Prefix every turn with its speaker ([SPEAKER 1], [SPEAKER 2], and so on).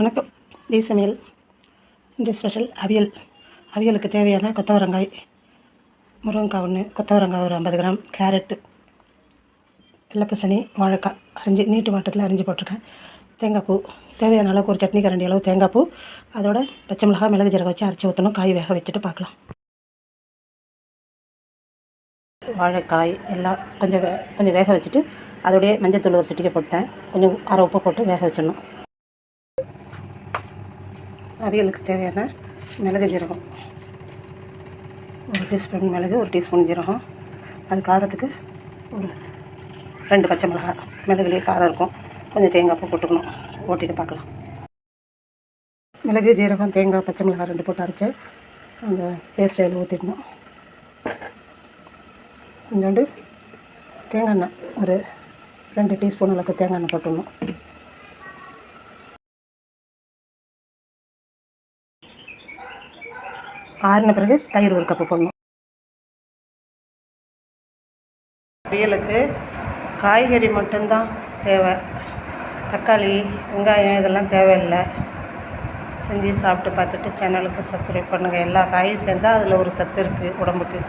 [SPEAKER 1] வணக்கம். தீ சமையல். இன்றைய ஸ்பெஷல் அவியல். அவியலுக்கு தேவையான கொத்தவரங்காய் முருங்கைக்காய் ஒன்று கொத்தவரங்காய் ஒரு ஐம்பது கிராம் கேரட்டு வெள்ளப்பசனி வாழைக்காய் அரிஞ்சு நீட்டு வாட்டத்தில் அரிஞ்சு போட்டிருக்கேன். தேங்காய் பூ. தேவையான அளவுக்கு ஒரு சட்னி கரண்டி அளவு தேங்காய் பூ. அதோட பச்சை மிளகாய் மிளகு ஜீரகம் வச்சு அரைச்சி ஊற்றணும் காய் வேக வச்சுட்டு பார்க்கலாம். வாழைக்காய் எல்லாம் கொஞ்சம் வே கொஞ்சம் வேக வச்சுட்டு அதோடைய மஞ்சத்தூள் ஒரு சிட்டிக்கை போட்டேன். கொஞ்சம் அரை உப்பு போட்டு வேக வச்சிடணும். அவியலுக்கு தேவையான மிளகு ஜீரகம். ஒரு டீஸ்பூன் மிளகு ஒரு டீஸ்பூன் ஜீரகம். அது காரத்துக்கு ஒரு ரெண்டு பச்சை மிளகா. மிளகுலேயே காரம் இருக்கும். கொஞ்சம் தேங்காய் பூ போட்டுக்கணும். ஓட்டிட்டு பார்க்கலாம். மிளகு ஜீரகம் தேங்காய் பச்சை மிளகா ரெண்டு போட்டு அரைச்சி அந்த பேஸ்ட் அதில் ஊற்றிடணும் கொஞ்சோண்டு தேங்காய் எண்ணெய். ஒரு ரெண்டு டீஸ்பூன் அளவுக்கு தேங்காய் எண்ணெய் போட்டுடணும். ஆறின பிறகு தயிர் ஒரு கப்பு போடணும். அவியலுக்கு காய்கறி மட்டும்தான் தேவை. தக்காளி வெங்காயம் இதெல்லாம் தேவையில்லை. செஞ்சு சாப்பிட்டு பார்த்துட்டு சேனலுக்கு சப்ஸ்கிரைப் பண்ணுங்கள் எல்லா காயும் சேர்ந்தால் அதில் ஒரு சத்து இருக்குது உடம்புக்கு.